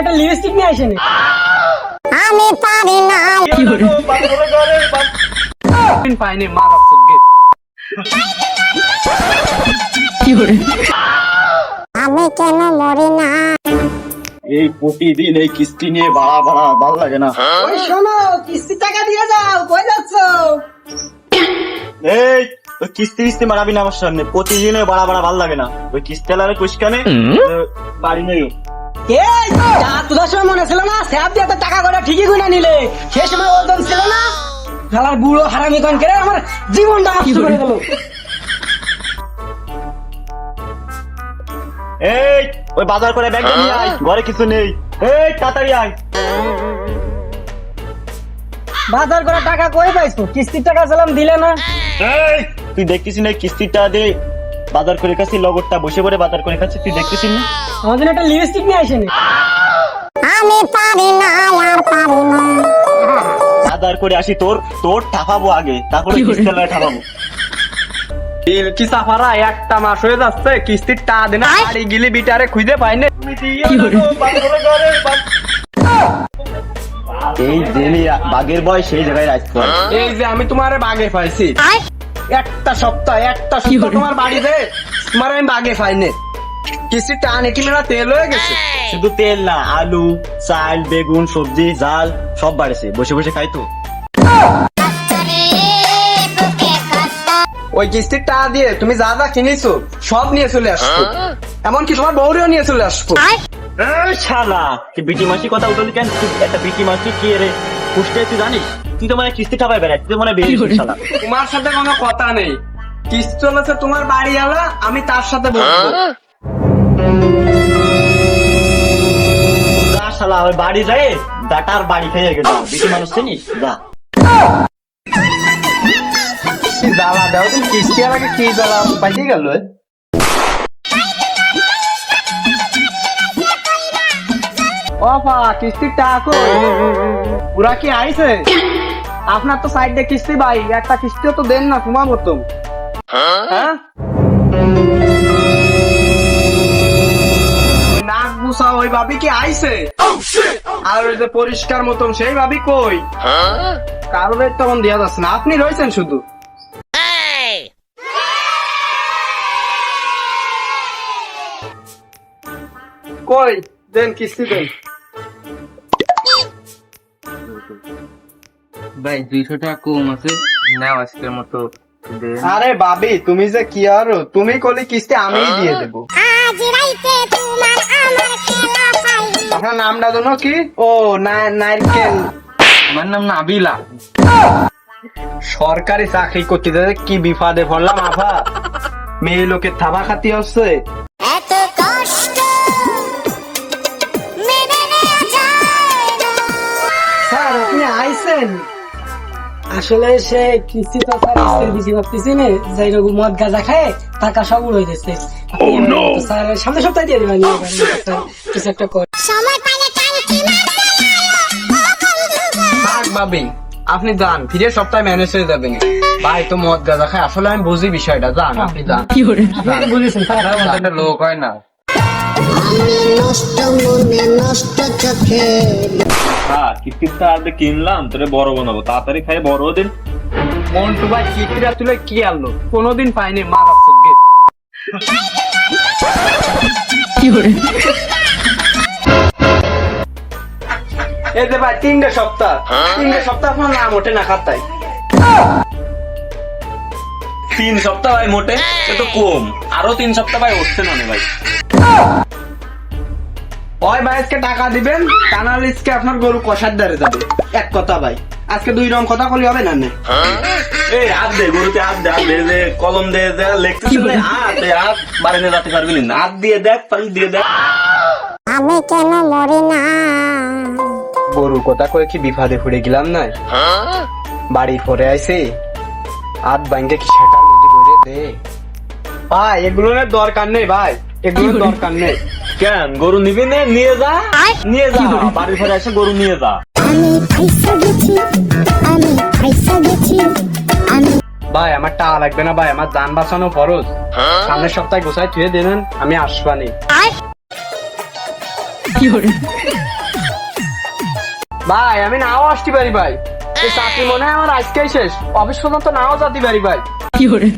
একটা লিপস্টিক নিয়ে আসেনি। আমি পারি না। পাইনি মা রাখছে আমি কেন মরি না? এই প্রতিদিন এই কিস্তি নিয়ে বাড়া বাড়া ভালো লাগে না। ওই শোনো কিস্তির টাকা দিয়ে যাও কই যাচ্ছ? এই ওই কিস্তি কিস্তি মারাবি না আমার সামনে। প্রতিদিন ওই বাড়া বাড়া ভালো লাগে না। ওই কিস্তি আলারে কুসকানে বাড়ি নেই এই তোদের সময় মনে ছিল না স্যাপ দিয়ে তো টাকা করে ঠিকই গুনে নিলে। সে সময় ওজন ছিল না? শালার বুড়ো হারামি কন করে আমার জীবনটা নষ্ট করে দিল। এই ওই বাজার করে ব্যাগ নিয়ে আয় ঘরে কিছু নেই। এই তাড়াতাড়ি আয়। বাজার করে টাকা কই পাইছো? কিস্তির টাকা ছিলাম দিলে না। এই তুই দেখতেছিস না এই কিস্তিটা দে বাজার করে খাচ্ছি লগরটা বসে পড়ে বাজার করে খাচ্ছি তুই দেখতেছিস না? আমাদের একটা লিপস্টিক নিয়ে আসেনি। আমি পারি না আর পারি না। বাজার করে আসি তোর তোর ঠাপাবো আগে তারপরে কিস্তি আলারে ঠাপাবো। কি সাফারা একটা মাস হয়ে যাচ্ছে কিস্তির টা দিনে বাড়ি গিলি বিটারে খুঁজে পাইনি এই জেনি বাঘের বয় সেই জায়গায় রাখতে হয় এই যে আমি তোমারে বাগে পাইছি। একটা সপ্তাহ একটা সপ্তাহ তোমার বাড়িতে? তোমার আমি বাগে পাইনি কিস্তির টা আনে কি মেলা তেল হয়ে গেছে? শুধু তেল না আলু চাল বেগুন সবজি জাল সব বাড়েছে। বসে বসে খাই তো। ওই কিস্তির টা দিয়ে তুমি যা যা কিনেছো সব নিয়ে চলে আসব এমনকি তোমার বউরেও নিয়ে চলে আসব। এই শালা বিটি মাসি কথা উঠলি কেন? একটা বিটি মাসি কি রে? পুষতে তুই জানিস? তুই তো মানে কিস্তি ঠাপাই বেড়াই তুই তো মানে বেরিয়ে শালা। তোমার সাথে কোনো কথা নেই। কিস্তি চলেছে তোমার বাড়ি আলা আমি তার সাথে বলব শালা ওই বাড়ি যায় ডাটার বাড়ি খেয়ে গেল। বিটি মানুষ চিনিস? যা। কি দাও তুমি কিস্তি আলাকে কি জ্বালা পাইতে গেল ওপা কিস্তির টাকা পুরা কি আইছে? আপনার তো সাইড দিয়ে কিস্তি ভাই একটা কিস্তিও তো দেন না তোমার মতো হ্যাঁ? ওই নাক বুসা ওই ভাবি কি আইছে? আর ওই যে পরিষ্কার মতন সেই ভাবি কই? কারোর তখন দেওয়া যাচ্ছে না আপনি রয়েছেন শুধু। কই? দেন কিস্তি দেন। ভাই দুইশো টাকা কম আছে। নাও আজকের মতো আরে বাবি তুমি যে কি আরও তুমি কলি কিস্তি আমিই দিয়ে দেবো। আপনার নামটা জানো কি? ও নারকেল। আমার নাম নাবিলা সরকারি চাকরি করতে যেতে কি বিপদে পড়লাম আফা মেয়ে লোকের থাবা খাতি হচ্ছে। স্যার আপনি আইছেন? আসলে সে কিস্তি তো স্যার স্ত্রীর বেশি ভাবতেছি না। যাই রকম মদ গাঁজা খায় টাকা সব উড়ে দিচ্ছে আপনি স্যার সামনে সপ্তাহে দিয়ে দেবেন কিছু একটা করে। বাবি আপনি যান ফিরে সপ্তাহে ম্যানেজ হয়ে যাবেন ভাই তো মদ গাঁজা খায়। আসলে আমি বুঝি বিষয়টা যান আপনি যান। আপনি বুঝেছেন লোক হয় না। আমি নষ্ট মনে নষ্ট চোখে। হ্যাঁ কিস্তিটা আগে কিনলাম তোরে বড় বানাবো। তাড়াতাড়ি খাই বড় দিন। মন্টু ভাই চিত্রা তুলে কি আনলো? কোনোদিন পাইনি মা রাখছে এই যে ভাই তিনটে সপ্তাহ। তিনটে সপ্তাহ আপনার নাম ওঠে না খাতায়। তিন সপ্তাহ ভাই মোটে সে তো কম। আরও তিন সপ্তাহ ভাই উঠছে না ভাই। ওই ভাই আজকে টাকা দিবেন কানালিসকে আপনার গরু কষার দ্বারে যাবে। এক কথা ভাই আজকে দুই রকম কথা বলি হবে না নে? এই হাত দে গরুতে হাত দে হাত দে দে কলম দে দে লেখতেছিস না হাত দে হাত বাড়ি নিয়ে যাতে পারবি না হাত দিয়ে দেখ পানি দিয়ে দেখ। আমি কেন মরি না? গরুর কথা কয়ে কি বিফাদে পড়ে গেলাম না বাড়ি পরে আইছি হাত ব্যাংকে কি দে ভাই এগুলোর দরকার নেই ভাই। এগুলোর দরকার নেই। কেন? গরু নিবি নে? নিয়ে যা। নিয়ে যা। বাড়ি ঘরে এসে গরু নিয়ে যা। ভাই আমার টাকা লাগবে না ভাই। আমার যান বাঁচানো ফরজ সামনের সপ্তাহে গোসাই থুয়ে দেবেন আমি আসবানি। ভাই আমি নাও আসতে পারি ভাই। চাকরি মনে হয় আমার আজকেই শেষ। অফিস পর্যন্ত নাও যাতে পারি ভাই। কি করে?